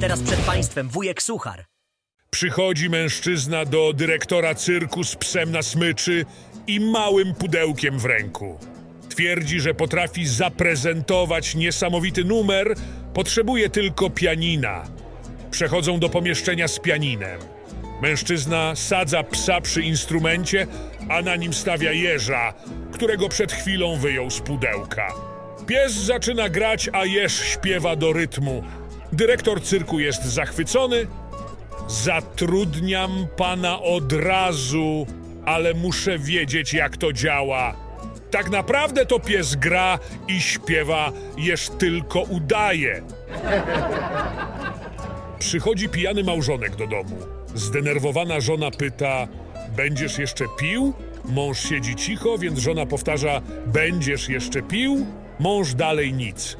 Teraz przed państwem wujek Suchar. Przychodzi mężczyzna do dyrektora cyrku z psem na smyczy i małym pudełkiem w ręku. Twierdzi, że potrafi zaprezentować niesamowity numer, potrzebuje tylko pianina. Przechodzą do pomieszczenia z pianinem. Mężczyzna sadza psa przy instrumencie, a na nim stawia jeża, którego przed chwilą wyjął z pudełka. Pies zaczyna grać, a jeż śpiewa do rytmu. Dyrektor cyrku jest zachwycony, Zatrudniam pana od razu, ale muszę wiedzieć, jak to działa. Tak naprawdę to pies gra i śpiewa, jeż tylko udaje. Przychodzi pijany małżonek do domu. Zdenerwowana żona pyta: Będziesz jeszcze pił? Mąż siedzi cicho, więc żona powtarza: Będziesz jeszcze pił? Mąż dalej nic.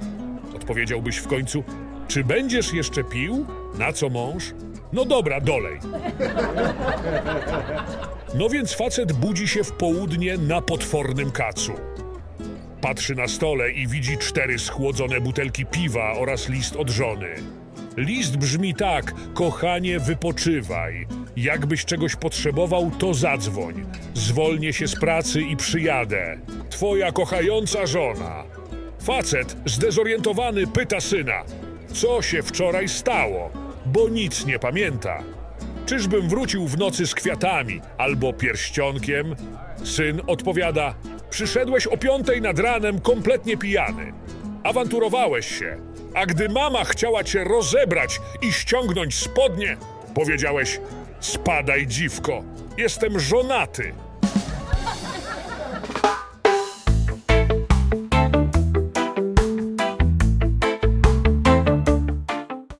Odpowiedziałbyś w końcu: Czy będziesz jeszcze pił? Na co mąż? No dobra, dolej. No więc facet budzi się w południe na potwornym kacu. Patrzy na stole i widzi cztery schłodzone butelki piwa oraz list od żony. List brzmi tak: Kochanie, wypoczywaj. Jakbyś czegoś potrzebował, to zadzwoń. Zwolnię się z pracy i przyjadę. Twoja kochająca żona. Facet, zdezorientowany, pyta syna: Co się wczoraj stało? Bo nic nie pamięta. Czyżbym wrócił w nocy z kwiatami albo pierścionkiem? Syn odpowiada: Przyszedłeś o piątej nad ranem kompletnie pijany. Awanturowałeś się, a gdy mama chciała cię rozebrać i ściągnąć spodnie, powiedziałeś: Spadaj, dziwko, jestem żonaty.